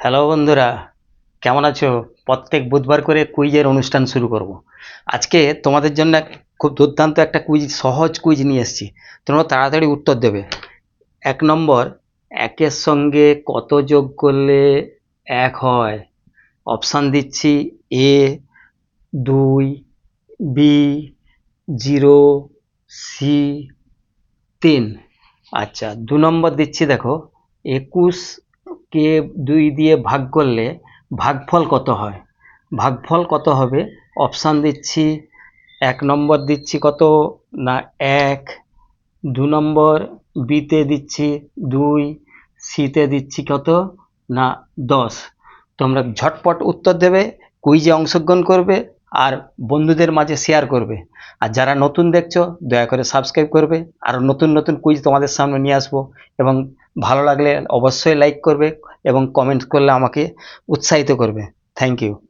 Hello বন্ধুরা, কেমন আছো? প্রত্যেক বুধবার করে কুইজের অনুষ্ঠান শুরু করব। আজকে তোমাদের জন্য খুব দুর্দান্ত একটা কুইজ, সহজ কুইজ নিয়ে এসেছি। তোমরা তাড়াতাড়ি উত্তর দেবে। এক নম্বর, একের সঙ্গে কত যোগ করলে এক হয়? অপশান দিচ্ছি এ, দুই, বি, জিরো, সি, তিন। আচ্ছা দু নম্বর দিচ্ছি দেখো, একুশ কে দুই দিয়ে ভাগ করলে ভাগফল কত হয়? ভাগফল কত হবে? অপশান দিচ্ছি, এক নম্বর দিচ্ছি কত? না, এক। দু নম্বর বিতে দিচ্ছি দুই, সিতে দিচ্ছি কত? না, দশ। তোমরা ঝটপট উত্তর দেবে, কুইজে অংশগ্রহণ করবে আর বন্ধুদের মাঝে শেয়ার করবে। আর যারা নতুন দেখছ, দয়া করে সাবস্ক্রাইব করবে। আর নতুন নতুন কুইজ তোমাদের সামনে নিয়ে আসব এবং ভালো লাগলে অবশ্যই লাইক করবে এবং কমেন্ট করলে আমাকে উৎসাহিত করবে। Thank you